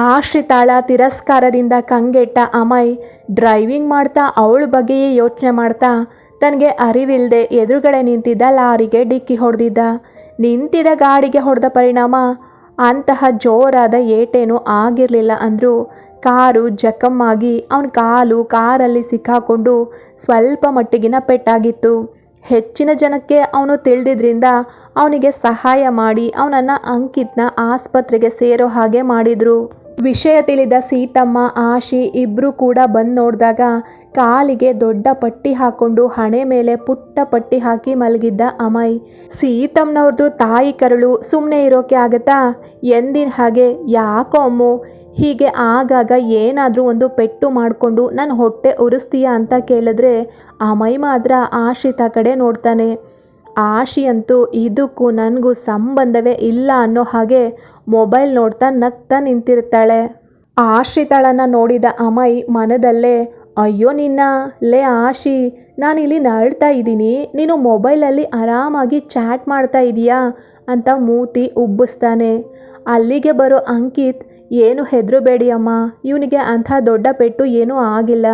ಆಶ್ರಿತಾಳ ತಿರಸ್ಕಾರದಿಂದ ಕಂಗೆಟ್ಟ ಅಮಯ್ driving ಮಾಡ್ತಾ ಅವಳ ಬಗ್ಗೆಯೇ ಯೋಚನೆ ಮಾಡ್ತಾ ತನಗೆ ಅರಿವಿಲ್ಲದೆ ಎದುರುಗಡೆ ನಿಂತಿದ್ದ ಲಾರಿಗೆ ಡಿಕ್ಕಿ ಹೊಡೆದಿದ್ದ. ನಿಂತಿದ್ದ ಗಾಡಿಗೆ ಹೊಡೆದ ಪರಿಣಾಮ ಅಂತಹ ಜೋರಾದ ಏಟೇನೂ ಆಗಿರಲಿಲ್ಲ ಅಂದರೂ ಕಾರು ಜಖಮ್ಮಾಗಿ ಅವನ ಕಾಲು ಕಾರಲ್ಲಿ ಸಿಕ್ಕಾಕೊಂಡು ಸ್ವಲ್ಪ ಮಟ್ಟಿಗಿನ ಪೆಟ್ಟಾಗಿತ್ತು. ಹೆಚ್ಚಿನ ಜನಕ್ಕೆ ಅವನು ತಿಳಿದಿದ್ರಿಂದ ಅವನಿಗೆ ಸಹಾಯ ಮಾಡಿ ಅವನನ್ನು ಅಂಕಿತ್ನ ಆಸ್ಪತ್ರೆಗೆ ಸೇರೋ ಹಾಗೆ ಮಾಡಿದರು. ವಿಷಯ ತಿಳಿದ ಸೀತಮ್ಮ, ಆಶಿ ಇಬ್ರು ಕೂಡ ಬಂದು ನೋಡಿದಾಗ ಕಾಲಿಗೆ ದೊಡ್ಡ ಪಟ್ಟಿ ಹಾಕೊಂಡು ಹಣೆ ಮೇಲೆ ಪುಟ್ಟ ಪಟ್ಟಿ ಹಾಕಿ ಮಲಗಿದ್ದ ಅಮಯ್. ಸೀತಮ್ಮನವ್ರದ್ದು ತಾಯಿ ಕರಳು ಸುಮ್ಮನೆ ಇರೋಕೆ ಆಗತ್ತಾ? ಎಂದಿನ ಹಾಗೆ? ಯಾಕೋ ಅಮ್ಮು? ಹೀಗೆ ಆಗಾಗ ಏನಾದರೂ ಒಂದು ಪೆಟ್ಟು ಮಾಡಿಕೊಂಡು ನನ್ನ ಹೊಟ್ಟೆ ಉರಿಸ್ತೀಯಾ ಅಂತ ಕೇಳಿದ್ರೆ ಅಮೈ ಮಾತ್ರ ಆಶ್ರಿತ ಕಡೆ ನೋಡ್ತಾನೆ. ಆಶಿ ಅಂತೂ ಇದಕ್ಕೂ ನನಗೂ ಸಂಬಂಧವೇ ಇಲ್ಲ ಅನ್ನೋ ಹಾಗೆ ಮೊಬೈಲ್ ನೋಡ್ತಾ ನಗ್ತಾ ನಿಂತಿರ್ತಾಳೆ. ಆಶ್ರಿತಾಳನ್ನು ನೋಡಿದ ಅಮೈ ಮನದಲ್ಲೇ, ಅಯ್ಯೋ ನಿನ್ನ, ಲೇ ಆಶಿ, ನಾನಿಲ್ಲಿ ನರಳ್ತಾ ಇದ್ದೀನಿ. ನೀನು ಮೊಬೈಲಲ್ಲಿ ಆರಾಮಾಗಿ ಚಾಟ್ ಮಾಡ್ತಾ ಇದೀಯಾ? ಅಂತ ಮೂತಿ ಉಬ್ಬಿಸ್ತಾನೆ. ಅಲ್ಲಿಗೆ ಬರೋ ಅಂಕಿತ್ ಏನು ಹೆದರಬೇಡಿ ಅಮ್ಮ. ಇವನಿಗೆ ಅಂಥ ದೊಡ್ಡ ಪೆಟ್ಟು ಏನೂ ಆಗಿಲ್ಲ.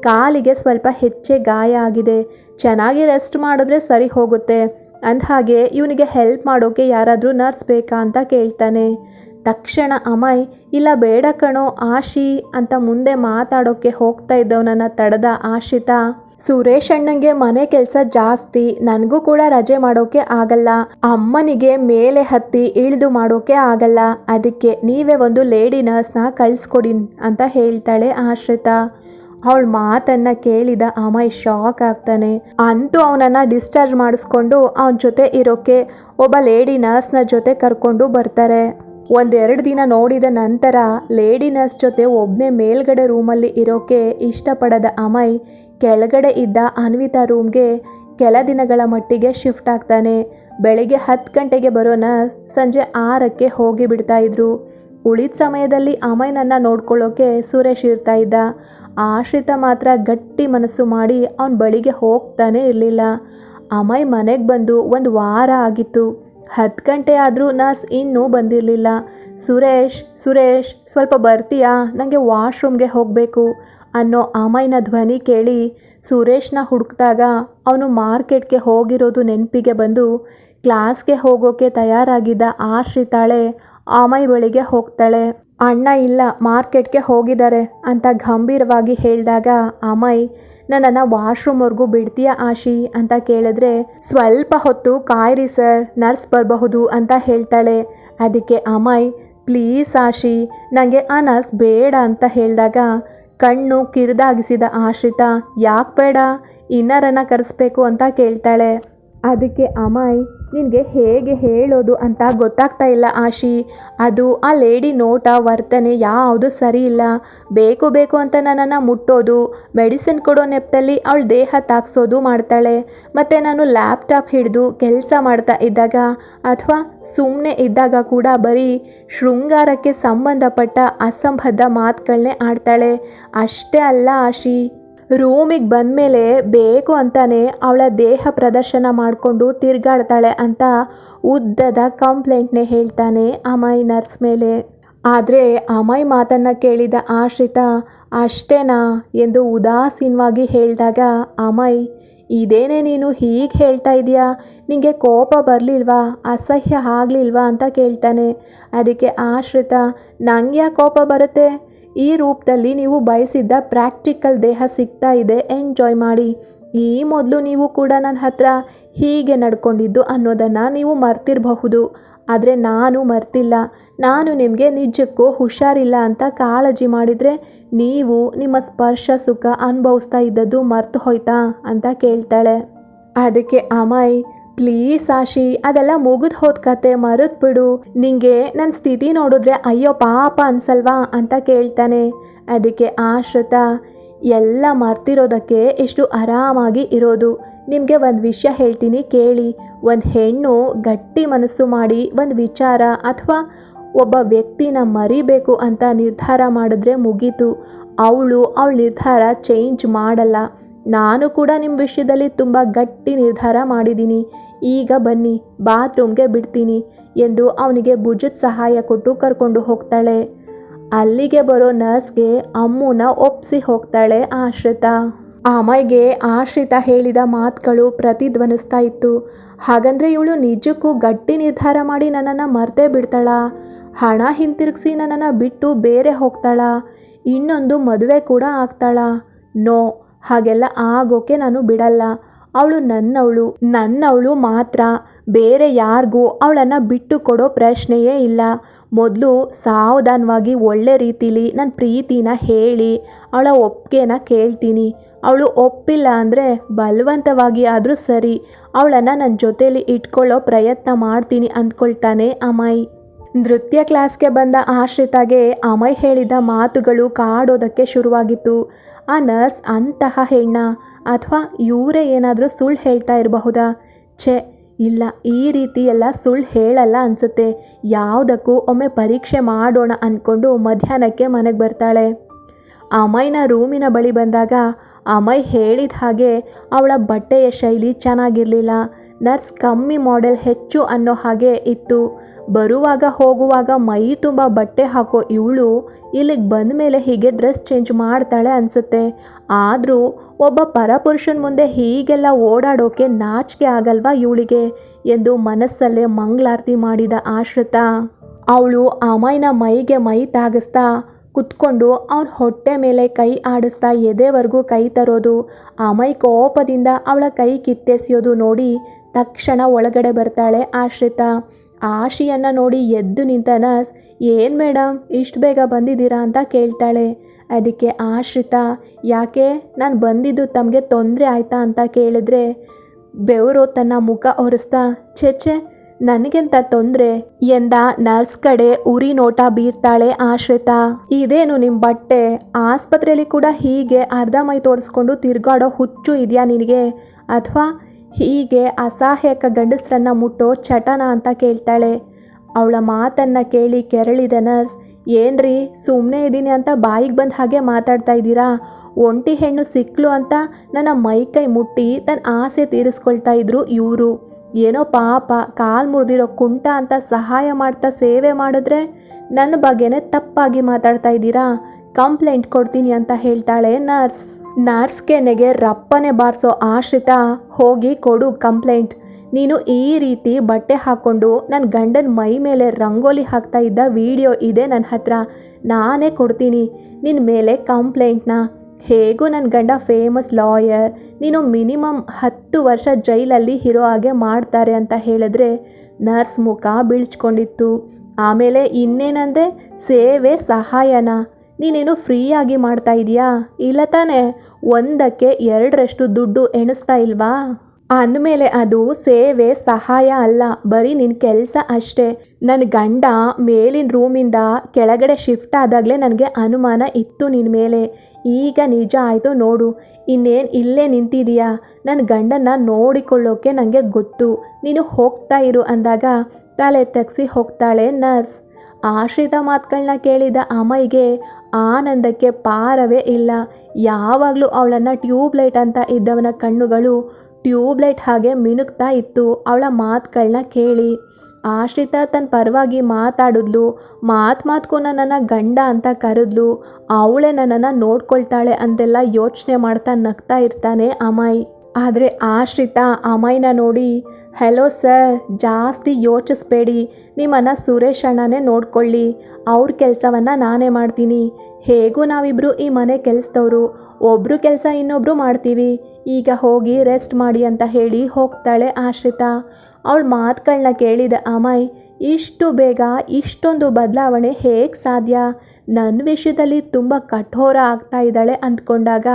ಕಾಲಿಗೆ ಸ್ವಲ್ಪ ಹೆಚ್ಚೆ ಗಾಯ ಆಗಿದೆ. ಚೆನ್ನಾಗಿ ರೆಸ್ಟ್ ಮಾಡಿದ್ರೆ ಸರಿ ಹೋಗುತ್ತೆ. ಅಂದಹಾಗೆ ಇವನಿಗೆ ಹೆಲ್ಪ್ ಮಾಡೋಕೆ ಯಾರಾದರೂ ನರ್ಸ್ ಬೇಕಾ ಅಂತ ಕೇಳ್ತಾನೆ. ತಕ್ಷಣ ಅಮಯ್, ಇಲ್ಲ ಬೇಡ ಕಣೋ, ಆಶಿ ಅಂತ ಮುಂದೆ ಮಾತಾಡೋಕ್ಕೆ ಹೋಗ್ತಾ ಇದ್ದವನನ್ನು ತಡೆದ ಆಶಿತಾ ಸುರೇಶ್ ಅಣ್ಣಂಗೆ ಮನೆ ಕೆಲಸ ಜಾಸ್ತಿ, ನನಗೂ ಕೂಡ ರಜೆ ಮಾಡೋಕೆ ಆಗಲ್ಲ. ಅಮ್ಮನಿಗೆ ಮೇಲೆ ಹತ್ತಿ ಇಳಿದು ಮಾಡೋಕೆ ಆಗಲ್ಲ. ಅದಕ್ಕೆ ನೀವೇ ಒಂದು ಲೇಡಿ ನರ್ಸ್ನ ಕಳಿಸ್ಕೊಡಿ ಅಂತ ಹೇಳ್ತಾಳೆ ಆಶ್ರಿತಾ. ಅವಳ ಮಾತನ್ನ ಕೇಳಿದ ಅಮಯ್ ಶಾಕ್ ಆಗ್ತಾನೆ. ಅಂತೂ ಅವನನ್ನ ಡಿಸ್ಚಾರ್ಜ್ ಮಾಡಿಸ್ಕೊಂಡು ಅವನ ಜೊತೆ ಇರೋಕೆ ಒಬ್ಬ ಲೇಡಿ ನರ್ಸ್ನ ಜೊತೆ ಕರ್ಕೊಂಡು ಬರ್ತಾರೆ. ಒಂದೆರಡು ದಿನ ನೋಡಿದ ನಂತರ ಲೇಡಿ ನರ್ಸ್ ಜೊತೆ ಒಬ್ಬನೇ ಮೇಲ್ಗಡೆ ರೂಮಲ್ಲಿ ಇರೋಕೆ ಇಷ್ಟಪಡದ ಅಮಯ್ ಕೆಳಗಡೆ ಇದ್ದ ಅನ್ವಿತಾ ರೂಮ್ಗೆ ಕೆಲ ದಿನಗಳ ಮಟ್ಟಿಗೆ ಶಿಫ್ಟ್ ಆಗ್ತಾನೆ. ಬೆಳಿಗ್ಗೆ ಹತ್ತು ಗಂಟೆಗೆ ಬರೋ ನರ್ಸ್ ಸಂಜೆ ಆರಕ್ಕೆ ಹೋಗಿ ಬಿಡ್ತಾ ಇದ್ರು. ಉಳಿದ ಸಮಯದಲ್ಲಿ ಅಮಯ್ನನ್ನು ನೋಡ್ಕೊಳ್ಳೋಕೆ ಸುರೇಶ್ ಇರ್ತಾ ಇದ್ದ. ಆಶ್ರಿತ ಮಾತ್ರ ಗಟ್ಟಿ ಮನಸ್ಸು ಮಾಡಿ ಅವನ ಬಳಿಗೆ ಹೋಗ್ತಾನೆ ಇರಲಿಲ್ಲ. ಅಮಯ್ ಮನೆಗೆ ಬಂದು ಒಂದು ವಾರ ಆಗಿತ್ತು. ಹತ್ತು ಗಂಟೆ ಆದರೂ ನರ್ಸ್ ಇನ್ನೂ ಬಂದಿರಲಿಲ್ಲ. ಸುರೇಶ್ ಸುರೇಶ್, ಸ್ವಲ್ಪ ಬರ್ತೀಯಾ? ನನಗೆ ವಾಶ್ರೂಮ್ಗೆ ಹೋಗಬೇಕು. ಅನ್ನೋ ಅಮಯ್ನ ಧ್ವನಿ ಕೇಳಿ ಸುರೇಶ್ನ ಹುಡುಕಿದಾಗ ಅವನು ಮಾರ್ಕೆಟ್ಗೆ ಹೋಗಿರೋದು ನೆನಪಿಗೆ ಬಂದು ಕ್ಲಾಸ್ಗೆ ಹೋಗೋಕೆ ತಯಾರಾಗಿದ್ದ ಆಶ್ರಿತಾಳೆ ಆಮೈ ಬಳಿಗೆ ಹೋಗ್ತಾಳೆ. ಅಣ್ಣ ಇಲ್ಲ, ಮಾರ್ಕೆಟ್ಗೆ ಹೋಗಿದ್ದಾರೆ ಅಂತ ಗಂಭೀರವಾಗಿ ಹೇಳಿದಾಗ ಅಮಯ್, ನನ್ನನ್ನು ವಾಶ್ರೂಮ್ವರೆಗೂ ಬಿಡ್ತೀಯ ಆಶಿ? ಅಂತ ಕೇಳಿದ್ರೆ, ಸ್ವಲ್ಪ ಹೊತ್ತು ಕಾಯ್ರಿ ಸರ್, ನರ್ಸ್ ಬರಬಹುದು ಅಂತ ಹೇಳ್ತಾಳೆ. ಅದಕ್ಕೆ ಅಮಯ್, ಪ್ಲೀಸ್ ಆಶಿ ನನಗೆ ಆ ನರ್ಸ್ ಬೇಡ ಅಂತ ಹೇಳಿದಾಗ ಕಣ್ಣು ಕಿರಿದಾಗಿಸಿದ ಆಶ್ರಿತ ಯಾಕೆ ಬೇಡ? ಇನ್ನರನ್ನು ಕರೆಸ್ಬೇಕು ಅಂತ ಕೇಳ್ತಾಳೆ. ಅದಕ್ಕೆ ಅಮಾಯ್, ನಿನಗೆ ಹೇಗೆ ಹೇಳೋದು ಅಂತ ಗೊತ್ತಾಗ್ತಾ ಇಲ್ಲ ಆಶಿ. ಅದು ಆ ಲೇಡಿ ನೋಟ, ವರ್ತನೆ ಯಾವುದು ಸರಿ ಇಲ್ಲ. ಬೇಕು ಬೇಕು ಅಂತ ನನ್ನನ್ನು ಮುಟ್ಟೋದು, ಮೆಡಿಸಿನ್ ಕೊಡೋ ನೆಪದಲ್ಲಿ ಅವಳ ದೇಹ ತಾಕ್ಸೋದು ಮಾಡ್ತಾಳೆ. ಮತ್ತು ನಾನು ಲ್ಯಾಪ್ಟಾಪ್ ಹಿಡಿದು ಕೆಲಸ ಮಾಡ್ತಾ ಇದ್ದಾಗ, ಅಥವಾ ಸುಮ್ಮನೆ ಇದ್ದಾಗ ಕೂಡ ಬರೀ ಶೃಂಗಾರಕ್ಕೆ ಸಂಬಂಧಪಟ್ಟ ಅಸಂಬದ್ಧ ಮಾತುಗಳನ್ನೇ ಆಡ್ತಾಳೆ. ಅಷ್ಟೇ ಅಲ್ಲ ಆಶಿ. ರೂಮಿಗೆ ಬಂದಮೇಲೆ ಬೇಕು ಅಂತಾನೆ ಅವಳ ದೇಹ ಪ್ರದರ್ಶನ ಮಾಡಿಕೊಂಡು ತಿರುಗಾಡ್ತಾಳೆ ಅಂತ ಉದ್ದದ ಕಂಪ್ಲೇಂಟ್ನೇ ಹೇಳ್ತಾನೆ ಅಮಾಯ್ ನರ್ಸ್ ಮೇಲೆ. ಆದರೆ ಅಮಾಯ್ ಮಾತನ್ನು ಕೇಳಿದ ಆಶ್ರಿತ, ಅಷ್ಟೇನಾ? ಎಂದು ಉದಾಸೀನವಾಗಿ ಹೇಳಿದಾಗ ಅಮಾಯ್, ಇದೇನೇ ನೀನು ಹೀಗೆ ಹೇಳ್ತಾ ಇದೆಯಾ? ನಿಮಗೆ ಕೋಪ ಬರಲಿಲ್ವಾ? ಅಸಹ್ಯ ಆಗಲಿಲ್ವಾ? ಅಂತ ಕೇಳ್ತಾನೆ. ಅದಕ್ಕೆ ಆಶ್ರಿತ ನಂಗೆ ಯಾಕೆ ಕೋಪ ಬರುತ್ತೆ? ಈ ರೂಪದಲ್ಲಿ ನೀವು ಬಯಸಿದ್ದ ಪ್ರಾಕ್ಟಿಕಲ್ ದೇಹ ಸಿಗ್ತಾ ಇದೆ. ಎಂಜಾಯ್ ಮಾಡಿ. ಈ ಮೊದಲು ನೀವು ಕೂಡ ನನ್ನ ಹತ್ರ ಹೀಗೆ ನಡ್ಕೊಂಡಿದ್ದು ಅನ್ನೋದನ್ನು ನೀವು ಮರ್ತಿರಬಹುದು. ಆದರೆ ನಾನು ಮರ್ತಿಲ್ಲ. ನಾನು ನಿಮಗೆ ನಿಜಕ್ಕೂ ಹುಷಾರಿಲ್ಲ ಅಂತ ಕಾಳಜಿ ಮಾಡಿದರೆ ನೀವು ನಿಮ್ಮ ಸ್ಪರ್ಶ ಸುಖ ಅನುಭವಿಸ್ತಾ ಇದ್ದದ್ದು ಮರ್ತು ಹೋಯ್ತಾ ಅಂತ ಕೇಳ್ತಾಳೆ. ಅದಕ್ಕೆ ಅಮಯ್ ಪ್ಲೀಸ್ ಆಶಿ ಅದೆಲ್ಲ ಮುಗಿದು ಹೋದ್ ಕತೆ ಮರೆತು ಬಿಡು. ನಿಂಗೆ ನನ್ನ ಸ್ಥಿತಿ ನೋಡಿದ್ರೆ ಅಯ್ಯೋ ಪಾಪ ಅನ್ಸಲ್ವಾ ಅಂತ ಕೇಳ್ತಾನೆ. ಅದಕ್ಕೆ ಆಶ್ರಿತ ಎಲ್ಲ ಮರ್ತಿರೋದಕ್ಕೆ ಎಷ್ಟು ಆರಾಮಾಗಿ ಇರೋದು. ನಿಮಗೆ ಒಂದು ವಿಷಯ ಹೇಳ್ತೀನಿ ಕೇಳಿ. ಒಂದು ಹೆಣ್ಣು ಗಟ್ಟಿ ಮನಸ್ಸು ಮಾಡಿ ಒಂದು ವಿಚಾರ ಅಥವಾ ಒಬ್ಬ ವ್ಯಕ್ತಿನ ಮರಿಬೇಕು ಅಂತ ನಿರ್ಧಾರ ಮಾಡಿದ್ರೆ ಮುಗೀತು. ಅವಳು ಅವಳ ನಿರ್ಧಾರ ಚೇಂಜ್ ಮಾಡಲ್ಲ. ನಾನು ಕೂಡ ನಿಮ್ಮ ವಿಷಯದಲ್ಲಿ ತುಂಬ ಗಟ್ಟಿ ನಿರ್ಧಾರ ಮಾಡಿದ್ದೀನಿ. ಈಗ ಬನ್ನಿ, ಬಾತ್ರೂಮ್ಗೆ ಬಿಡ್ತೀನಿ ಎಂದು ಅವನಿಗೆ ಭುಜದ ಸಹಾಯ ಕೊಟ್ಟು ಕರ್ಕೊಂಡು ಹೋಗ್ತಾಳೆ. ಅಲ್ಲಿಗೆ ಬರೋ ನರ್ಸ್ಗೆ ಅಮ್ಮನ ಒಪ್ಸಿ ಹೋಗ್ತಾಳೆ ಆಶ್ರಿತಾ. ಅಮಯ್ಗೆ ಆಶ್ರಿತ ಹೇಳಿದ ಮಾತುಗಳು ಪ್ರತಿಧ್ವನಿಸ್ತಾ ಇತ್ತು. ಹಾಗಂದ್ರೆ ಇವಳು ನಿಜಕ್ಕೂ ಗಟ್ಟಿ ನಿರ್ಧಾರ ಮಾಡಿ ನನ್ನನ್ನು ಮರ್ತೇ ಬಿಡ್ತಾಳ. ಹಣ ಹಿಂತಿರುಗಿಸಿ ನನ್ನನ್ನು ಬಿಟ್ಟು ಬೇರೆ ಹೋಗ್ತಾಳ. ಇನ್ನೊಂದು ಮದುವೆ ಕೂಡ ಆಗ್ತಾಳ. ನೋ, ಹಾಗೆಲ್ಲ ಆಗೋಕೆ ನಾನು ಬಿಡಲ್ಲ. ಅವಳು ನನ್ನವಳು ನನ್ನವಳು ಮಾತ್ರ. ಬೇರೆ ಯಾರಿಗೂ ಅವಳನ್ನು ಬಿಟ್ಟು ಕೊಡೋ ಪ್ರಶ್ನೆಯೇ ಇಲ್ಲ. ಮೊದಲು ಸಾವಧಾನವಾಗಿ ಒಳ್ಳೆ ರೀತಿಲಿ ನನ್ನ ಪ್ರೀತಿನ ಹೇಳಿ, ಅವಳ ಒಪ್ಪಿಗೆನ ಕೇಳ್ತೀನಿ. ಅವಳು ಒಪ್ಪಿಲ್ಲ ಅಂದರೆ ಬಲವಂತವಾಗಿ ಆದರೂ ಸರಿ, ಅವಳನ್ನು ನನ್ನ ಜೊತೇಲಿ ಇಟ್ಕೊಳ್ಳೋ ಪ್ರಯತ್ನ ಮಾಡ್ತೀನಿ ಅಂದ್ಕೊಳ್ತಾನೆ ಅಮಯ್. ನೃತ್ಯ ಕ್ಲಾಸ್ಗೆ ಬಂದ ಆಶ್ರಿತಾಗೆ ಅಮಯ್ ಹೇಳಿದ ಮಾತುಗಳು ಕಾಡೋದಕ್ಕೆ ಶುರುವಾಗಿತ್ತು. ಆ ನರ್ಸ್, ಅಂತಹ ಹೆಣ್ಣ, ಅಥವಾ ಇವರೇ ಏನಾದರೂ ಸುಳ್ಳು ಹೇಳ್ತಾ ಇರಬಹುದಾ? ಛೆ, ಇಲ್ಲ, ಈ ರೀತಿ ಎಲ್ಲ ಸುಳ್ಳು ಹೇಳಲ್ಲ ಅನಿಸುತ್ತೆ. ಯಾವುದಕ್ಕೂ ಒಮ್ಮೆ ಪರೀಕ್ಷೆ ಮಾಡೋಣ ಅಂದ್ಕೊಂಡು ಮಧ್ಯಾಹ್ನಕ್ಕೆ ಮನೆಗೆ ಬರ್ತಾಳೆ. ಅಮಯ್ನ ರೂಮಿನ ಬಳಿ ಬಂದಾಗ ಅಮಯ್ ಹೇಳಿದ ಹಾಗೆ ಅವಳ ಬಟ್ಟೆಯ ಶೈಲಿ ಚೆನ್ನಾಗಿರಲಿಲ್ಲ. ನರ್ಸ್ ಕಮ್ಮಿ ಮಾಡೆಲ್ ಹೆಚ್ಚು ಅನ್ನೋ ಹಾಗೆ ಇತ್ತು. ಬರುವಾಗ ಹೋಗುವಾಗ ಮೈ ತುಂಬ ಬಟ್ಟೆ ಹಾಕೋ ಇವಳು ಇಲ್ಲಿಗೆ ಬಂದ ಮೇಲೆ ಹೀಗೆ ಡ್ರೆಸ್ ಚೇಂಜ್ ಮಾಡ್ತಾಳೆ ಅನಿಸುತ್ತೆ. ಆದರೂ ಒಬ್ಬ ಪರಪುರುಷನ ಮುಂದೆ ಹೀಗೆಲ್ಲ ಓಡಾಡೋಕೆ ನಾಚಿಕೆ ಆಗಲ್ವಾ ಇವಳಿಗೆ ಎಂದು ಮನಸ್ಸಲ್ಲೇ ಮಂಗಳಾರತಿ ಮಾಡಿದ ಆಶ್ರಿತ. ಅವಳು ಅಮಯ್ನ ಮೈಗೆ ಮೈ ತಾಗಿಸ್ತಾ ಕುತ್ಕೊಂಡು ಅವನ ಹೊಟ್ಟೆ ಮೇಲೆ ಕೈ ಆಡಿಸ್ತಾ ಎದೆವರೆಗೂ ಕೈ ತರೋದು, ಅಮೈ ಕೋಪದಿಂದ ಅವಳ ಕೈ ಕಿತ್ತೆಸೆಯೋದು ನೋಡಿ ತಕ್ಷಣ ಒಳಗಡೆ ಬರ್ತಾಳೆ ಆಶ್ರಿತ. ಆಶಿಯನ್ನು ನೋಡಿ ಎದ್ದು ನಿಂತ ನರ್ಸ್, ಏನು ಮೇಡಮ್ ಇಷ್ಟು ಬೇಗ ಬಂದಿದ್ದೀರಾ ಅಂತ ಕೇಳ್ತಾಳೆ. ಅದಕ್ಕೆ ಆಶ್ರಿತ, ಯಾಕೆ, ನಾನು ಬಂದಿದ್ದು ತಮಗೆ ತೊಂದರೆ ಆಯ್ತಾ ಅಂತ ಕೇಳಿದ್ರೆ, ಬೆವರು ತನ್ನ ಮುಖ ಒರೆಸ್ತಾ ಛೆ ನನಗೆಂತ ತೊಂದ್ರೆ? ಎಂದ ನರ್ಸ್ ಕಡೆ ಉರಿ ನೋಟ ಬೀರ್ತಾಳೆ ಆಶ್ರಿತಾ. ಇದೇನು ನಿಮ್ಮ ಬಟ್ಟೆ? ಆಸ್ಪತ್ರೆಯಲ್ಲಿ ಕೂಡ ಹೀಗೆ ಅರ್ಧ ಮೈ ತೋರಿಸ್ಕೊಂಡು ತಿರ್ಗಾಡೋ ಹುಚ್ಚು ಇದೆಯಾ ನಿನಗೆ? ಅಥವಾ ಹೀಗೆ ಅಸಹಾಯಕ ಗಂಡಸರನ್ನ ಮುಟ್ಟೋ ಚಟನ ಅಂತ ಕೇಳ್ತಾಳೆ. ಅವಳ ಮಾತನ್ನು ಕೇಳಿ ಕೆರಳಿದ ನರ್ಸ್, ಏನ್ರಿ ಸುಮ್ಮನೆ ಇದ್ದೀನಿ ಅಂತ ಬಾಯಿಗೆ ಬಂದ ಹಾಗೆ ಮಾತಾಡ್ತಾ ಇದ್ದೀರಾ? ಒಂಟಿ ಹೆಣ್ಣು ಸಿಕ್ಲು ಅಂತ ನನ್ನ ಮೈಕೈ ಮುಟ್ಟಿ ತನ್ನ ಆಸೆ ತೀರಿಸ್ಕೊಳ್ತಾ ಇದ್ರು ಇವರು. ಏನೋ ಪಾಪ, ಕಾಲು ಮುರಿದಿರೋ ಕುಂಟ ಅಂತ ಸಹಾಯ ಮಾಡ್ತಾ ಸೇವೆ ಮಾಡಿದ್ರೆ ನನ್ನ ಬಗ್ಗೆನೇ ತಪ್ಪಾಗಿ ಮಾತಾಡ್ತಾ ಇದ್ದೀರಾ? ಕಂಪ್ಲೇಂಟ್ ಕೊಡ್ತೀನಿ ಅಂತ ಹೇಳ್ತಾಳೆ ನರ್ಸ್. ನರ್ಸ್ ಕೆನೆಗೆ ರಪ್ಪನೆ ಬಾರಿಸೋ ಆಶ್ರಿತ, ಹೋಗಿ ಕೊಡು ಕಂಪ್ಲೇಂಟ್. ನೀನು ಈ ರೀತಿ ಬಟ್ಟೆ ಹಾಕ್ಕೊಂಡು ನನ್ನ ಗಂಡನ ಮೈ ಮೇಲೆ ರಂಗೋಲಿ ಹಾಕ್ತಾ ಇದ್ದ ವಿಡಿಯೋ ಇದೆ ನನ್ನ ಹತ್ರ. ನಾನೇ ಕೊಡ್ತೀನಿ. ನಿನ್ನ ಮೇಲೆ ಕಂಪ್ಲೇಂಟ್ನ. ಹೇಗೂ ನನ್ನ ಗಂಡ ಫೇಮಸ್ ಲಾಯರ್ ನೀನು ಮಿನಿಮಮ್ ಹತ್ತು ವರ್ಷ ಜೈಲಲ್ಲಿ ಇರೋ ಹಾಗೆ ಮಾಡ್ತಾರೆ ಅಂತ ಹೇಳಿದ್ರೆ ನರ್ಸ್ ಮುಖ ಬೀಳ್ಚ್ಕೊಂಡಿತ್ತು ಆಮೇಲೆ ಇನ್ನೇನಂದೆ ಸೇವೆ ಸಹಾಯನ. ನೀನೇನು ಫ್ರೀಯಾಗಿ ಮಾಡ್ತಾ ಇದೀಯಾ? ಇಲ್ಲ ತಾನೇ, ಒಂದಕ್ಕೆ ಎರಡರಷ್ಟು ದುಡ್ಡು ಎಣಿಸ್ತಾ ಇಲ್ವಾ? ಅಂದಮೇಲೆ ಅದು ಸೇವೆ, ಸಹಾಯ ಅಲ್ಲ. ಬರೀ ನಿನ್ನ ಕೆಲಸ ಅಷ್ಟೇ. ನನ್ನ ಗಂಡ ಮೇಲಿನ ರೂಮಿಂದ ಕೆಳಗಡೆ ಶಿಫ್ಟ್ ಆದಾಗಲೇ ನನಗೆ ಅನುಮಾನ ಇತ್ತು ನಿನ್ನ ಮೇಲೆ. ಈಗ ನಿಜ ಆಯಿತು ನೋಡು. ಇನ್ನೇನು ಇಲ್ಲೇ ನಿಂತಿದೀಯಾ? ನನ್ನ ಗಂಡನ್ನ ನೋಡಿಕೊಳ್ಳೋಕೆ ನನಗೆ ಗೊತ್ತು. ನೀನು ಹೋಗ್ತಾ ಇರು ಅಂದಾಗ, ತಲೆ ತಗ್ಸಿ ಹೋಗ್ತಾಳೆ ನರ್ಸ್. ಆಶ್ರಿತ ಮಾತುಗಳನ್ನ ಕೇಳಿದ ಅಮೈಗೆ ಆನಂದಕ್ಕೆ ಪಾರವೇ ಇಲ್ಲ. ಯಾವಾಗಲೂ ಅವಳನ್ನು ಟ್ಯೂಬ್ಲೈಟ್ ಅಂತ ಇದ್ದವನ ಕಣ್ಣುಗಳು ಟ್ಯೂಬ್ಲೈಟ್ ಹಾಗೆ ಮಿನುಗ್ತಾ ಇತ್ತು. ಅವಳ ಮಾತುಗಳನ್ನ ಕೇಳಿ. ಆಶ್ರಿತ ತನ್ನ ಪರವಾಗಿ ಮಾತಾಡಿದ್ಲು. ಮಾತು ಮಾತ್ಕು ನನ್ನನ್ನು ಗಂಡ ಅಂತ ಕರೆದ್ಲು. ಅವಳೇ ನನ್ನನ್ನು ನೋಡ್ಕೊಳ್ತಾಳೆ ಅಂತೆಲ್ಲ ಯೋಚನೆ ಮಾಡ್ತಾ ನಗ್ತಾ ಇರ್ತಾನೆ ಅಮಾಯ್. ಆದರೆ ಆಶ್ರಿತ, ಅಮಾಯಿನ ನೋಡಿ, ಹೆಲೋ ಸರ್, ಜಾಸ್ತಿ ಯೋಚಿಸ್ಬೇಡಿ. ನಿಮ್ಮನ್ನು ಸುರೇಶ್ ಅಣ್ಣನೇ ನೋಡ್ಕೊಳ್ಳಿ. ಅವ್ರ ಕೆಲಸವನ್ನು ನಾನೇ ಮಾಡ್ತೀನಿ. ಹೇಗೂ ನಾವಿಬ್ಬರು ಈ ಮನೆ ಕೆಲಸದವರು. ಒಬ್ಬರು ಕೆಲಸ ಇನ್ನೊಬ್ಬರು ಮಾಡ್ತೀವಿ. ಈಗ ಹೋಗಿ ರೆಸ್ಟ್ ಮಾಡಿ ಅಂತ ಹೇಳಿ ಹೋಗ್ತಾಳೆ ಆಶ್ರಿತ. ಅವಳ ಮಾತುಗಳನ್ನ ಕೇಳಿದ ಅಮಾಯ್, ಇಷ್ಟು ಬೇಗ ಇಷ್ಟೊಂದು ಬದಲಾವಣೆ ಹೇಗೆ ಸಾಧ್ಯ? ನನ್ನ ವಿಷಯದಲ್ಲಿ ತುಂಬ ಕಠೋರ ಆಗ್ತಾ ಇದ್ದಾಳೆ ಅಂದ್ಕೊಂಡಾಗ,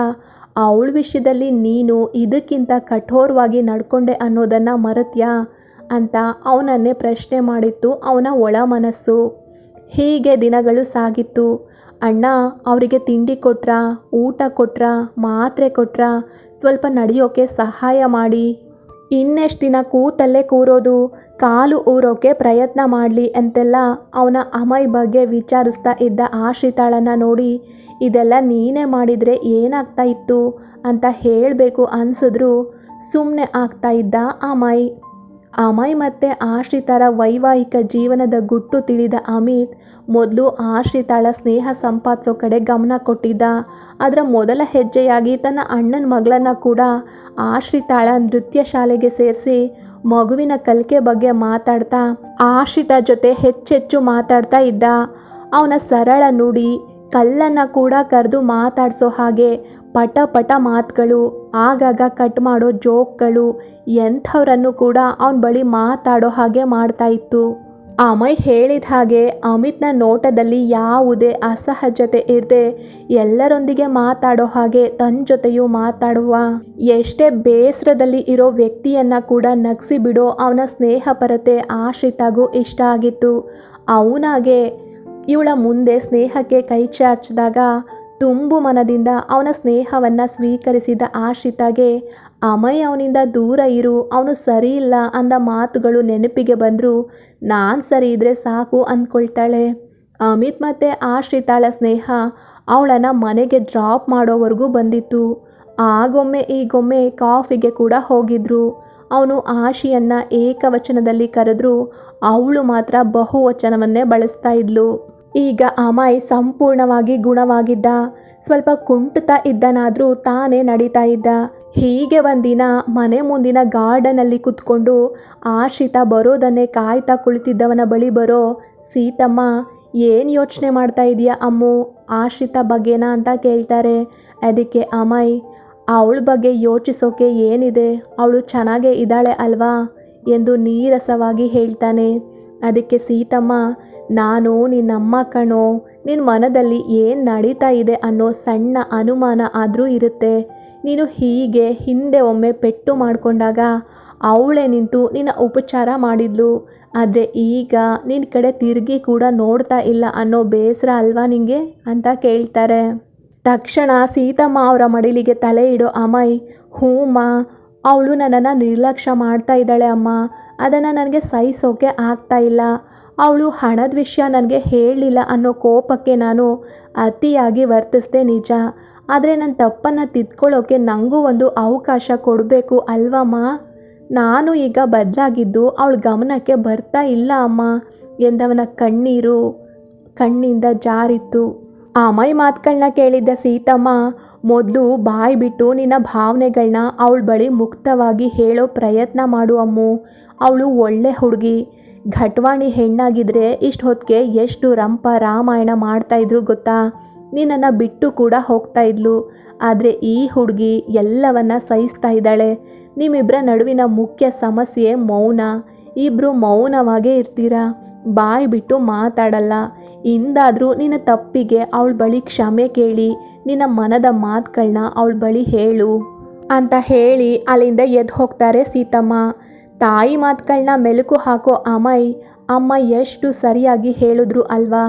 ಅವಳ ವಿಷಯದಲ್ಲಿ ನೀನು ಇದಕ್ಕಿಂತ ಕಠೋರವಾಗಿ ನಡ್ಕೊಂಡೆ ಅನ್ನೋದನ್ನು ಮರೆತ್ಯಾ? ಅಂತ ಅವನನ್ನೇ ಪ್ರಶ್ನೆ ಮಾಡಿತ್ತು ಅವನ ಒಳ ಮನಸ್ಸು. ಹೀಗೆ ದಿನಗಳು ಸಾಗಿತ್ತು. ಅಣ್ಣ, ಅವರಿಗೆ ತಿಂಡಿ ಕೊಟ್ರ, ಊಟ ಕೊಟ್ರ, ಮಾತ್ರೆ ಕೊಟ್ರ, ಸ್ವಲ್ಪ ನಡೆಯೋಕೆ ಸಹಾಯ ಮಾಡಿ. ಇನ್ನೆಷ್ಟು ದಿನ ಕೂತಲ್ಲೇ ಕೂರೋದು, ಕಾಲು ಊರೋಕೆ ಪ್ರಯತ್ನ ಮಾಡಲಿ ಅಂತೆಲ್ಲ ಅವನ ಅಮಯ್ ಬಗ್ಗೆ ವಿಚಾರಿಸ್ತಾ ಇದ್ದ ಆಶ್ರಿತಾಳನ್ನು ನೋಡಿ, ಇದೆಲ್ಲ ನೀನೇ ಮಾಡಿದರೆ ಏನಾಗ್ತಾ ಇತ್ತು ಅಂತ ಹೇಳಬೇಕು ಅನಿಸಿದ್ರು ಸುಮ್ಮನೆ ಆಗ್ತಾ ಇದ್ದ ಅಮಯ್. ಅಮಯ್ ಮತ್ತು ಆಶ್ರಿತರ ವೈವಾಹಿಕ ಜೀವನದ ಗುಟ್ಟು ತಿಳಿದ ಅಮಿತ್ ಮೊದಲು ಆಶ್ರಿತಾಳ ಸ್ನೇಹ ಸಂಪಾದಿಸೋ ಕಡೆ ಗಮನ ಕೊಟ್ಟಿದ್ದ. ಅದರ ಮೊದಲ ಹೆಜ್ಜೆಯಾಗಿ ತನ್ನ ಅಣ್ಣನ ಮಗಳನ್ನು ಕೂಡ ಆಶ್ರಿತಾಳ ನೃತ್ಯ ಶಾಲೆಗೆ ಸೇರಿಸಿ ಮಗುವಿನ ಕಲಿಕೆ ಬಗ್ಗೆ ಮಾತಾಡ್ತಾ, ಆಶ್ರಿತ ಜೊತೆ ಹೆಚ್ಚೆಚ್ಚು ಮಾತಾಡ್ತಾ ಇದ್ದ. ಅವನ ಸರಳ ನುಡಿ, ಕಲ್ಲನ್ನು ಕೂಡ ಕರೆದು ಮಾತಾಡಿಸೋ ಹಾಗೆ ಪಟ ಪಟ ಮಾತುಗಳು, ಆಗಾಗ ಕಟ್ ಮಾಡೋ ಜೋಕ್ಗಳು, ಎಂಥವ್ರನ್ನು ಕೂಡ ಅವನ ಬಳಿ ಮಾತಾಡೋ ಹಾಗೆ ಮಾಡ್ತಾ ಇತ್ತು. ಅಮಯ್ ಹೇಳಿದ ಹಾಗೆ ಅಮಿತ್ನ ನೋಟದಲ್ಲಿ ಯಾವುದೇ ಅಸಹಜತೆ ಇರದೆ ಎಲ್ಲರೊಂದಿಗೆ ಮಾತಾಡೋ ಹಾಗೆ ತನ್ನ ಜೊತೆಯೂ ಮಾತಾಡುವ. ಎಷ್ಟೇ ಬೇಸರದಲ್ಲಿ ಇರೋ ವ್ಯಕ್ತಿಯನ್ನ ಕೂಡ ನಗಿಸಿ ಬಿಡೋ ಅವನ ಸ್ನೇಹಪರತೆ ಆಶ್ರಿತಾಗೂ ಇಷ್ಟ ಆಗಿತ್ತು. ಅವನಾಗೆ ಇವಳ ಮುಂದೆ ಸ್ನೇಹಕ್ಕೆ ಕೈ ಚಾಚಿದಾಗ ತುಂಬು ಮನದಿಂದ ಅವನ ಸ್ನೇಹವನ್ನು ಸ್ವೀಕರಿಸಿದ ಆಶ್ರಿತಾಗೆ ಅಮಯ್, ಅವನಿಂದ ದೂರ ಇರು, ಅವನು ಸರಿ ಇಲ್ಲ ಅಂದ ಮಾತುಗಳು ನೆನಪಿಗೆ ಬಂದರೂ. ನಾನು ಸರಿ ಇದ್ದರೆ ಸಾಕು ಅಂದ್ಕೊಳ್ತಾಳೆ. ಅಮಿತ್ ಮತ್ತು ಆಶ್ರಿತಾಳ ಸ್ನೇಹ ಅವಳನ್ನು ಮನೆಗೆ ಡ್ರಾಪ್ ಮಾಡೋವರೆಗೂ ಬಂದಿತ್ತು. ಆಗೊಮ್ಮೆ ಈಗೊಮ್ಮೆ ಕಾಫಿಗೆ ಕೂಡ ಹೋಗಿದ್ರು. ಅವನು ಆಶಿಯನ್ನು ಏಕವಚನದಲ್ಲಿ ಕರೆದ್ರು. ಅವಳು ಮಾತ್ರ ಬಹುವಚನವನ್ನೇ ಬಳಸ್ತಾ ಇದ್ಲು. ಈಗ ಅಮಾಯ್ ಸಂಪೂರ್ಣವಾಗಿ ಗುಣವಾಗಿದ್ದ, ಸ್ವಲ್ಪ ಕುಂಟುತ್ತಾ ಇದ್ದನಾದರೂ ತಾನೇ ನಡೀತಾ ಇದ್ದ. ಹೀಗೆ ಒಂದಿನ ಮನೆ ಮುಂದಿನ ಗಾರ್ಡನಲ್ಲಿ ಕುತ್ಕೊಂಡು ಆಶ್ರಿತ ಬರೋದನ್ನೇ ಕಾಯ್ತಾ ಕುಳಿತಿದ್ದವನ ಬಳಿ ಬರೋ, ಸೀತಮ್ಮ, ಏನು ಯೋಚನೆ ಮಾಡ್ತಾ ಇದೀಯ ಅಮ್ಮು? ಆಶ್ರಿತ ಬಗ್ಗೆನಾ ಅಂತ ಕೇಳ್ತಾರೆ. ಅದಕ್ಕೆ ಅಮಾಯ್ ಅವಳ ಬಗ್ಗೆ ಯೋಚಿಸೋಕೆ ಏನಿದೆ? ಅವಳು ಚೆನ್ನಾಗೇ ಇದ್ದಾಳೆ ಅಲ್ವಾ? ಎಂದು ನೀರಸವಾಗಿ ಹೇಳ್ತಾನೆ. ಅದಕ್ಕೆ ಸೀತಮ್ಮ ನಾನು ನಿನ್ನಮ್ಮ ಕಣೋ ನಿನ್ನ ಮನದಲ್ಲಿ ಏನು ನಡೀತಾ ಇದೆ ಅನ್ನೋ ಸಣ್ಣ ಅನುಮಾನ ಆದರೂ ಇರುತ್ತೆ. ನೀನು ಹೀಗೆ ಹಿಂದೆ ಒಮ್ಮೆ ಪೆಟ್ಟು ಮಾಡಿಕೊಂಡಾಗ ಅವಳೇ ನಿಂತು ನಿನ್ನ ಉಪಚಾರ ಮಾಡಿದ್ಲು. ಆದರೆ ಈಗ ನಿನ್ನ ಕಡೆ ತಿರುಗಿ ಕೂಡ ನೋಡ್ತಾ ಇಲ್ಲ ಅನ್ನೋ ಬೇಸರ ಅಲ್ವಾ ನಿಂಗೆ? ಅಂತ ಕೇಳ್ತಾರೆ. ತಕ್ಷಣ ಸೀತಮ್ಮ ಅವರ ಮಡಿಲಿಗೆ ತಲೆ ಇಡೋ ಅಮಯ್ ಹೂಮ್ಮ ಅವಳು ನನ್ನನ್ನು ನಿರ್ಲಕ್ಷ್ಯ ಮಾಡ್ತಾ ಇದ್ದಾಳೆ ಅಮ್ಮ. ಅದನ್ನು ನನಗೆ ಸಹಿಸೋಕೆ ಆಗ್ತಾ ಇಲ್ಲ. ಅವಳು ಹಣದ ವಿಷಯ ನನಗೆ ಹೇಳಲಿಲ್ಲ ಅನ್ನೋ ಕೋಪಕ್ಕೆ ನಾನು ಅತಿಯಾಗಿ ವರ್ತಿಸ್ದೆ ನಿಜ. ಆದರೆ ನನ್ನ ತಪ್ಪನ್ನು ತಿದ್ಕೊಳ್ಳೋಕೆ ನನಗೂ ಒಂದು ಅವಕಾಶ ಕೊಡಬೇಕು ಅಲ್ವಮ್ಮ ನಾನು ಈಗ ಬದಲಾಗಿದ್ದು ಅವಳ ಗಮನಕ್ಕೆ ಬರ್ತಾ ಇಲ್ಲ ಅಮ್ಮ ಎಂದವನ ಕಣ್ಣೀರು ಕಣ್ಣಿಂದ ಜಾರಿತ್ತು. ಆ ಮೈ ಮಾತುಗಳನ್ನ ಕೇಳಿದ್ದ ಸೀತಮ್ಮ, ಮೊದಲು ಬಾಯಿ ಬಿಟ್ಟು ನಿನ್ನ ಭಾವನೆಗಳನ್ನ ಅವಳ ಬಳಿ ಮುಕ್ತವಾಗಿ ಹೇಳೋ ಪ್ರಯತ್ನ ಮಾಡು ಅಮ್ಮು. ಅವಳು ಒಳ್ಳೆ ಹುಡುಗಿ. ಘಟ್ವಾಣಿ ಹೆಣ್ಣಾಗಿದ್ರೆ ಇಷ್ಟು ಹೊತ್ತಿಗೆ ಎಷ್ಟು ರಂಪ ರಾಮಾಯಣ ಮಾಡ್ತಾ ಇದ್ರು ಗೊತ್ತಾ? ನಿನ್ನನ್ನು ಬಿಟ್ಟು ಕೂಡ ಹೋಗ್ತಾ ಇದ್ಲು. ಆದರೆ ಈ ಹುಡುಗಿ ಎಲ್ಲವನ್ನ ಸಹಿಸ್ತಾ ಇದ್ದಾಳೆ. ನಿಮ್ಮಿಬ್ಬರ ನಡುವಿನ ಮುಖ್ಯ ಸಮಸ್ಯೆ ಮೌನ. ಇಬ್ಬರು ಮೌನವಾಗೇ ಇರ್ತೀರಾ? ಬಾಯಿ ಬಿಟ್ಟು ಮಾತಾಡಲ್ಲ. ಇಂದಾದರೂ ನಿನ್ನ ತಪ್ಪಿಗೆ ಅವಳ ಬಳಿ ಕ್ಷಮೆ ಕೇಳಿ, ನಿನ್ನ ಮನದ ಮಾತುಗಳನ್ನ ಅವಳ ಬಳಿ ಹೇಳು. ಅಂತ ಹೇಳಿ ಅಲ್ಲಿಂದ ಎದ್ದು ಹೋಗ್ತಾರೆ ಸೀತಮ್ಮ. ತಾಯಿ ಮಾತುಗಳನ್ನ ಮೆಲುಕು ಹಾಕೋ ಅಮಯ್, ಅಮ್ಮ ಎಷ್ಟು ಸರಿಯಾಗಿ ಹೇಳಿದ್ರು ಅಲ್ವಾ?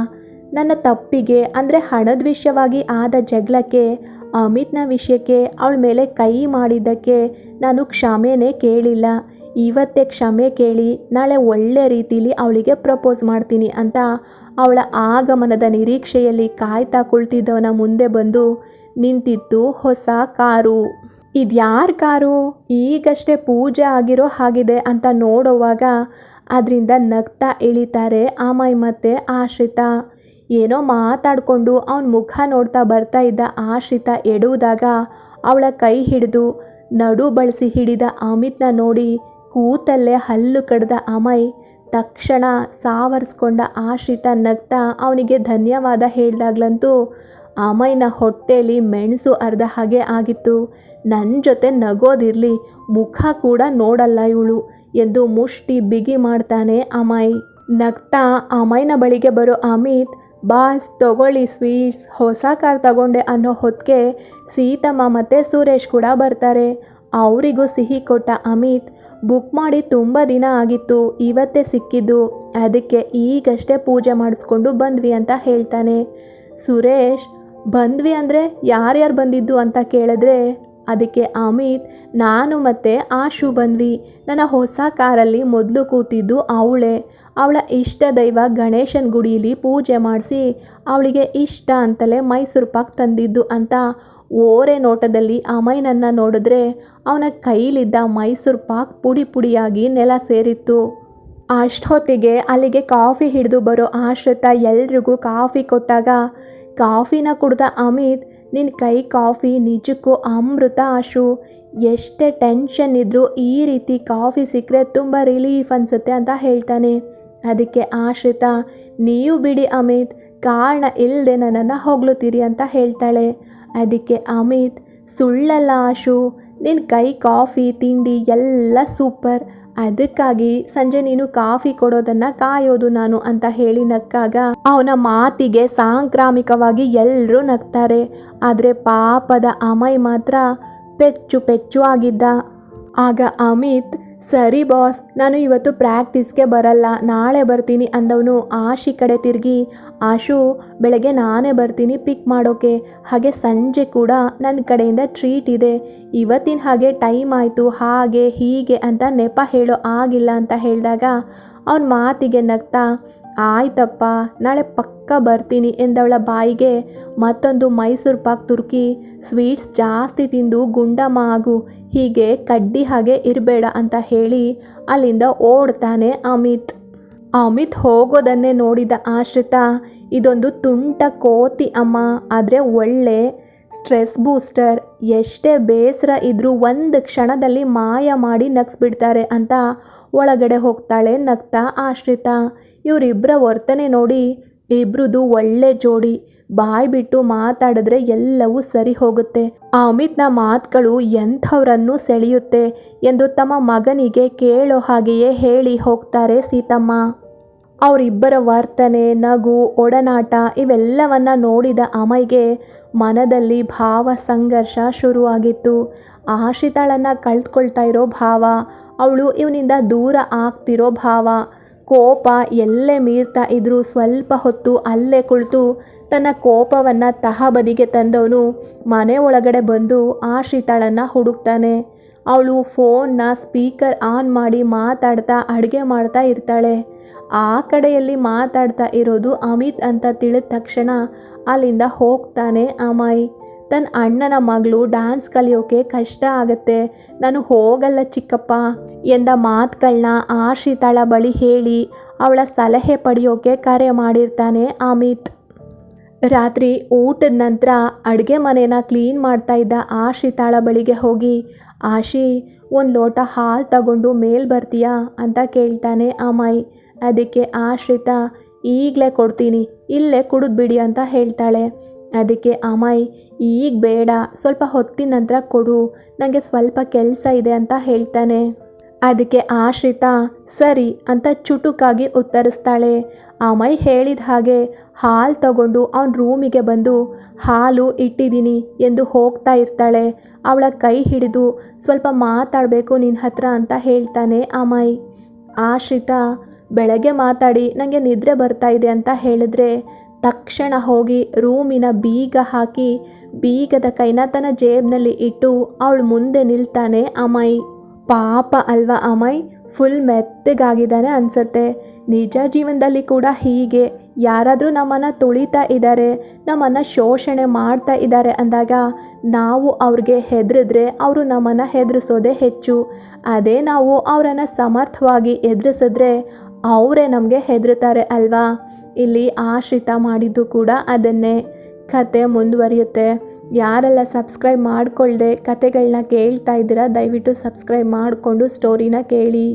ನನ್ನ ತಪ್ಪಿಗೆ, ಅಂದರೆ ಹಣದ ವಿಷಯವಾಗಿ ಆದ ಜಗಳಕ್ಕೆ, ಅಮಿತ್ನ ವಿಷಯಕ್ಕೆ, ಅವಳ ಮೇಲೆ ಕೈ ಮಾಡಿದ್ದಕ್ಕೆ ನಾನು ಕ್ಷಮೆನೇ ಕೇಳಿಲ್ಲ. ಇವತ್ತೇ ಕ್ಷಮೆ ಕೇಳಿ, ನಾಳೆ ಒಳ್ಳೆ ರೀತಿಲಿ ಅವಳಿಗೆ ಪ್ರಪೋಸ್ ಮಾಡ್ತೀನಿ ಅಂತ ಅವಳ ಆಗಮನದ ನಿರೀಕ್ಷೆಯಲ್ಲಿ ಕಾಯ್ತಾ ಕುಳಿತಿದ್ದವನ ಮುಂದೆ ಬಂದು ನಿಂತಿತ್ತು ಹೊಸ ಕಾರು. ಇದ್ಯಾರ ಕಾರು ಈಗಷ್ಟೇ ಪೂಜೆ ಆಗಿರೋ ಹಾಗಿದೆ ಅಂತ ನೋಡುವಾಗ ಅದರಿಂದ ನಗ್ತಾ ಇಳಿತಾರೆ ಅಮಯ್ ಮತ್ತು ಆಶ್ರಿತ. ಏನೋ ಮಾತಾಡಿಕೊಂಡು ಅವನ ಮುಖ ನೋಡ್ತಾ ಬರ್ತಾ ಇದ್ದ ಆಶ್ರಿತ ಎಡುವುದಾಗ ಅವಳ ಕೈ ಹಿಡಿದು ನಡು ಬಳಸಿ ಹಿಡಿದ ಅಮಿತ್ನ ನೋಡಿ ಕೂತಲ್ಲೇ ಹಲ್ಲು ಕಡ್ದ ಅಮೈ ತಕ್ಷಣ ಸಾವರಿಸ್ಕೊಂಡ ಆಶ್ರಿತ ನಗ್ತಾ ಅವನಿಗೆ ಧನ್ಯವಾದ ಹೇಳಿದಾಗ್ಲಂತೂ ಅಮಯ್ನ ಹೊಟ್ಟೆಲಿ ಮೆಣಸು ಅರ್ಧ ಹಾಗೆ ಆಗಿತ್ತು. ನನ್ನ ಜೊತೆ ನಗೋದಿರಲಿ, ಮುಖ ಕೂಡ ನೋಡಲ್ಲ ಇವಳು ಎಂದು ಮುಷ್ಟಿ ಬಿಗಿ ಮಾಡ್ತಾನೆ ಅಮಾಯಿ ನಗ್ತಾ ಅಮಯ್ನ ಬಳಿಗೆ ಬರೋ ಅಮಿತ್, ಬಾಸ್, ತಗೊಳ್ಳಿ ಸ್ವೀಟ್ಸ್, ಹೊಸ ಕಾರ್ ತಗೊಂಡೆ ಅನ್ನೋ ಹೊತ್ತಿಗೆ ಸೀತಮ್ಮ ಮತ್ತು ಸುರೇಶ್ ಕೂಡ ಬರ್ತಾರೆ. ಅವರಿಗೂ ಸಿಹಿ ಕೊಟ್ಟ ಅಮಿತ್, ಬುಕ್ ಮಾಡಿ ತುಂಬ ದಿನ ಆಗಿತ್ತು, ಇವತ್ತೇ ಸಿಕ್ಕಿದ್ದು. ಅದಕ್ಕೆ ಈಗಷ್ಟೇ ಪೂಜೆ ಮಾಡಿಸ್ಕೊಂಡು ಬಂದ್ವಿ ಅಂತ ಹೇಳ್ತಾನೆ. ಸುರೇಶ್ ಬಂದ್ವಿ ಅಂದರೆ ಯಾರ್ಯಾರು ಬಂದಿದ್ದು ಅಂತ ಕೇಳಿದ್ರೆ, ಅದಕ್ಕೆ ಅಮಿತ್, ನಾನು ಮತ್ತು ಆಶು ಬಂದ್ವಿ. ನನ್ನ ಹೊಸ ಕಾರಲ್ಲಿ ಮೊದಲು ಕೂತಿದ್ದು ಅವಳೇ. ಅವಳ ಇಷ್ಟ ದೈವ ಗಣೇಶನ ಗುಡಿಯಲ್ಲಿ ಪೂಜೆ ಮಾಡಿಸಿ ಅವಳಿಗೆ ಇಷ್ಟ ಅಂತಲೇ ಮೈಸೂರು ಪಾಕ್ ತಂದಿದ್ದು ಅಂತ ಓರೆ ನೋಟದಲ್ಲಿ ಅಮೈನನ್ನು ನೋಡಿದ್ರೆ ಅವನ ಕೈಲಿದ್ದ ಮೈಸೂರು ಪಾಕ್ ಪುಡಿ ಪುಡಿಯಾಗಿ ನೆಲ ಸೇರಿತ್ತು. ಅಷ್ಟೊತ್ತಿಗೆ ಅಲ್ಲಿಗೆ ಕಾಫಿ ಹಿಡಿದು ಬರೋ ಆಶ್ರಿತ ಎಲ್ರಿಗೂ ಕಾಫಿ ಕೊಟ್ಟಾಗ ಕಾಫಿನ ಕುಡ್ದ ಅಮಿತ್ ನಿನ್ನ ಕೈ ಕಾಫಿ ನಿಜಕ್ಕೂ ಅಮೃತ ಆಶು. ಎಷ್ಟೇ ಟೆನ್ಷನ್ ಇದ್ದರೂ ಈ ರೀತಿ ಕಾಫಿ ಸಿಕ್ಕರೆ ತುಂಬ ರಿಲೀಫ್ ಅನಿಸುತ್ತೆ ಅಂತ ಹೇಳ್ತಾನೆ. ಅದಕ್ಕೆ ಆಶ್ರಿತ, ನೀವು ಬಿಡಿ ಅಮಿತ್, ಕಾರಣ ಇಲ್ಲದೆ ನನ್ನನ್ನು ಹೊಗಳುತ್ತೀರಿ ಅಂತ ಹೇಳ್ತಾಳೆ. ಅದಕ್ಕೆ ಅಮಿತ್, ಸುಳ್ಳಲ್ಲ ಆಶು ನಿನ್ನ ಕೈ, ಕಾಫಿ, ತಿಂಡಿ ಎಲ್ಲ ಸೂಪರ್. ಅದಕ್ಕಾಗಿ ಸಂಜೆ ನೀನು ಕಾಫಿ ಕೊಡೋದನ್ನ ಕಾಯೋದು ನಾನು ಅಂತ ಹೇಳಿ ನಕ್ಕಾಗ ಅವನ ಮಾತಿಗೆ ಸಾಂಕ್ರಾಮಿಕವಾಗಿ ಎಲ್ಲರೂ ನಗ್ತಾರೆ. ಆದರೆ ಪಾಪದ ಅಮಯ್ ಮಾತ್ರ ಪೆಚ್ಚು ಪೆಚ್ಚು ಆಗಿದ್ದ. ಆಗ ಅಮಿತ್ ಸರಿ ಬಾಸ್, ನಾನು ಇವತ್ತು ಪ್ರಾಕ್ಟೀಸ್ಗೆ ಬರಲ್ಲ, ನಾಳೆ ಬರ್ತೀನಿ ಅಂದವನು ಆಶಿ ಕಡೆ ತಿರುಗಿ, ಆಶು, ಬೆಳಗ್ಗೆ ನಾನೇ ಬರ್ತೀನಿ ಪಿಕ್ ಮಾಡೋಕೆ, ಹಾಗೆ ಸಂಜೆ ಕೂಡ ನನ್ನ ಕಡೆಯಿಂದ ಟ್ರೀಟ್ ಇದೆ, ಇವತ್ತಿನ ಹಾಗೆ ಟೈಮ್ ಆಯಿತು, ಹಾಗೆ ಹೀಗೆ ಅಂತ ನೆಪ ಹೇಳೋ ಆಗಿಲ್ಲ, ಅಂತ ಹೇಳಿದಾಗ, ಅವನ ಮಾತಿಗೆ ನಗ್ತಾ ಆಯ್ತಪ್ಪ, ನಾಳೆ ಪಕ್ಕ ಬರ್ತೀನಿ ಎಂದವಳ ಬಾಯಿಗೆ ಮತ್ತೊಂದು ಮೈಸೂರು ಪಾಕ್ ತುರ್ಕಿ ಸ್ವೀಟ್ಸ್ ಜಾಸ್ತಿ ತಿಂದು ಗುಂಡಮ್ಮ ಆಗು, ಹೀಗೆ ಕಡ್ಡಿ ಹಾಗೆ ಇರಬೇಡ ಅಂತ ಹೇಳಿ ಅಲ್ಲಿಂದ ಓಡ್ತಾನೆ ಅಮಿತ್. ಅಮಿತ್ ಹೋಗೋದನ್ನೇ ನೋಡಿದ ಆಶ್ರಿತ, ಇದೊಂದು ತುಂಟ ಕೋತಿ ಅಮ್ಮ, ಆದರೆ ಒಳ್ಳೆ ಸ್ಟ್ರೆಸ್ ಬೂಸ್ಟರ್, ಎಷ್ಟೇ ಬೇಸರ ಇದ್ದರೂ ಒಂದು ಕ್ಷಣದಲ್ಲಿ ಮಾಯ ಮಾಡಿ ನಗ್ಸ್ಬಿಡ್ತಾರೆ ಅಂತ ಒಳಗಡೆ ಹೋಗ್ತಾಳೆ ನಗ್ತಾ ಆಶ್ರಿತ. ಇವರಿಬ್ಬರ ವರ್ತನೆ ನೋಡಿ ಇಬ್ರುದು ಒಳ್ಳೆ ಜೋಡಿ. ಬಾಯ್ ಬಿಟ್ಟು ಮಾತಾಡಿದ್ರೆ ಎಲ್ಲವೂ ಸರಿ ಹೋಗುತ್ತೆ. ಆ ಅಮಿತ್ನ ಮಾತುಗಳು ಎಂಥವರನ್ನು ಸೆಳೆಯುತ್ತೆ ಎಂದು ತಮ್ಮ ಮಗನಿಗೆ ಕೇಳೋ ಹಾಗೆಯೇ ಹೇಳಿ ಹೋಗ್ತಾರೆ ಸೀತಮ್ಮ. ಅವರಿಬ್ಬರ ವರ್ತನೆ, ನಗು, ಒಡನಾಟ ಇವೆಲ್ಲವನ್ನ ನೋಡಿದ ಅಮೈಗೆ ಮನದಲ್ಲಿ ಭಾವ ಸಂಘರ್ಷ ಶುರುವಾಗಿತ್ತು. ಆಶಿತಾಳನ್ನು ಕಳ್ತ್ಕೊಳ್ತಾ ಇರೋ ಭಾವ, ಅವಳು ಇವನಿಂದ ದೂರ ಆಗ್ತಿರೋ ಭಾವ ಕೋಪ ಎಲ್ಲೇ ಮೀರ್ತಾ ಇದ್ದರೂ ಸ್ವಲ್ಪ ಹೊತ್ತು ಅಲ್ಲೇ ಕುಳಿತು ತನ್ನ ಕೋಪವನ್ನು ತಹಬದಿಗೆ ತಂದವನು ಮನೆ ಒಳಗಡೆ ಬಂದು ಆಶ್ರಿತಾಳನ್ನು ಹುಡುಕ್ತಾನೆ. ಅವಳು ಫೋನ್ನ ಸ್ಪೀಕರ್ ಆನ್ ಮಾಡಿ ಮಾತಾಡ್ತಾ ಅಡುಗೆ ಮಾಡ್ತಾ ಇರ್ತಾಳೆ. ಆ ಕಡೆಯಲ್ಲಿ ಮಾತಾಡ್ತಾ ಇರೋದು ಅಮಿತ್ ಅಂತ ತಿಳಿದ ತಕ್ಷಣ ಅಲ್ಲಿಂದ ಹೋಗ್ತಾನೆ ಅಮಾಯ್. ತನ್ನ ಅಣ್ಣನ ಮಗಳು ಡ್ಯಾನ್ಸ್ ಕಲಿಯೋಕೆ ಕಷ್ಟ ಆಗತ್ತೆ. ನಾನು ಹೋಗಲ್ಲ ಚಿಕ್ಕಪ್ಪ ಎಂದ ಮಾತುಗಳನ್ನ ಆಶ್ರಿತಾಳ ಬಳಿ ಹೇಳಿ ಅವಳ ಸಲಹೆ ಪಡೆಯೋಕೆ ಕರೆ ಮಾಡಿರ್ತಾನೆ ಅಮಿತ್. ರಾತ್ರಿ ಊಟದ ನಂತರ ಅಡುಗೆ ಮನೇನ ಕ್ಲೀನ್ ಮಾಡ್ತಾ ಇದ್ದ ಆಶ್ರಿತಾಳ ಬಳಿಗೆ ಹೋಗಿ, ಆಶಿ, ಒಂದು ಲೋಟ ಹಾಲು ತಗೊಂಡು ಮೇಲ್ ಬರ್ತೀಯಾ? ಅಂತ ಕೇಳ್ತಾನೆ ಅಮಯ್. ಅದಕ್ಕೆ ಆಶ್ರಿತ ಈಗಲೇ ಕೊಡ್ತೀನಿ, ಇಲ್ಲೇ ಕುಡಿದ್ಬಿಡಿ ಅಂತ ಹೇಳ್ತಾಳೆ. ಅದಕ್ಕೆ ಅಮ್ಮಾಯಿ ಈಗ ಬೇಡ. ಸ್ವಲ್ಪ ಹೊತ್ತಿನ ನಂತರ ಕೊಡು. ನನಗೆ ಸ್ವಲ್ಪ ಕೆಲಸ ಇದೆ ಅಂತ ಹೇಳ್ತಾನೆ. ಅದಕ್ಕೆ, ಆಶ್ರಿತಾ, ಸರಿ ಅಂತ ಚುಟುಕಾಗಿ ಉತ್ತರಿಸ್ತಾಳೆ. ಅಮಯ್ ಹೇಳಿದ ಹಾಗೆ ಹಾಲು ತಗೊಂಡು ಅವನ ರೂಮಿಗೆ ಬಂದು, ಹಾಲು ಇಟ್ಟಿದ್ದೀನಿ ಎಂದು ಹೋಗ್ತಾ ಇರ್ತಾಳೆ. ಅವಳ ಕೈ ಹಿಡಿದು, ಸ್ವಲ್ಪ ಮಾತಾಡಬೇಕು ನಿನ್ನ ಹತ್ರ ಅಂತ ಹೇಳ್ತಾನೆ ಅಮಯ್. ಆಶ್ರಿತಾ, ಬೆಳಗ್ಗೆ ಮಾತಾಡಿ ನನಗೆ ನಿದ್ರೆ ಬರ್ತಾ ಇದೆ ಅಂತ ಹೇಳಿದ್ರೆ ತಕ್ಷಣ ಹೋಗಿ ರೂಮಿನ ಬೀಗ ಹಾಕಿ ಬೀಗದ ಕೈನ ತನ್ನ ಜೇಬ್ನಲ್ಲಿ ಇಟ್ಟು ಅವಳು ಮುಂದೆ ನಿಲ್ತಾನೆ ಅಮಯ್ ಪಾಪ ಅಲ್ವಾ ಅಮಯ್ ಫುಲ್ ಮೆತ್ತಗಾಗಿದ್ದಾನೆ ಅನಿಸುತ್ತೆ. ನಿಜ ಜೀವನದಲ್ಲಿ ಕೂಡ ಹೀಗೆ. ಯಾರಾದರೂ ನಮ್ಮನ್ನು ತುಳಿತಾ ಇದ್ದಾರೆ ನಮ್ಮನ್ನು ಶೋಷಣೆ ಮಾಡ್ತಾ ಇದ್ದಾರೆ ಅಂದಾಗ ನಾವು ಅವ್ರಿಗೆ ಹೆದರಿದ್ರೆ ಅವರು ನಮ್ಮನ್ನು ಹೆದರಿಸೋದೇ ಹೆಚ್ಚು. ಅದೇ ನಾವು ಅವರನ್ನು ಸಮರ್ಥವಾಗಿ ಎದುರಿಸಿದ್ರೆ ಅವರೇ ನಮಗೆ ಹೆದರುತ್ತಾರೆ ಅಲ್ವಾ? ಇಲ್ಲಿ ಆಶ್ರಿತ ಮಾಡಿದ್ದು ಕೂಡ ಅದನ್ನೇ. ಕತೆ ಮುಂದುವರಿಯುತ್ತೆ. ಯಾರೆಲ್ಲ ಸಬ್ಸ್ಕ್ರೈಬ್ ಮಾಡಿಕೊಳ್ಳದೆ ಕತೆಗಳನ್ನ ಕೇಳ್ತಾ ಇದ್ದೀರಾ, ದಯವಿಟ್ಟು ಸಬ್ಸ್ಕ್ರೈಬ್ ಮಾಡಿಕೊಂಡು ಸ್ಟೋರಿನ ಕೇಳಿ.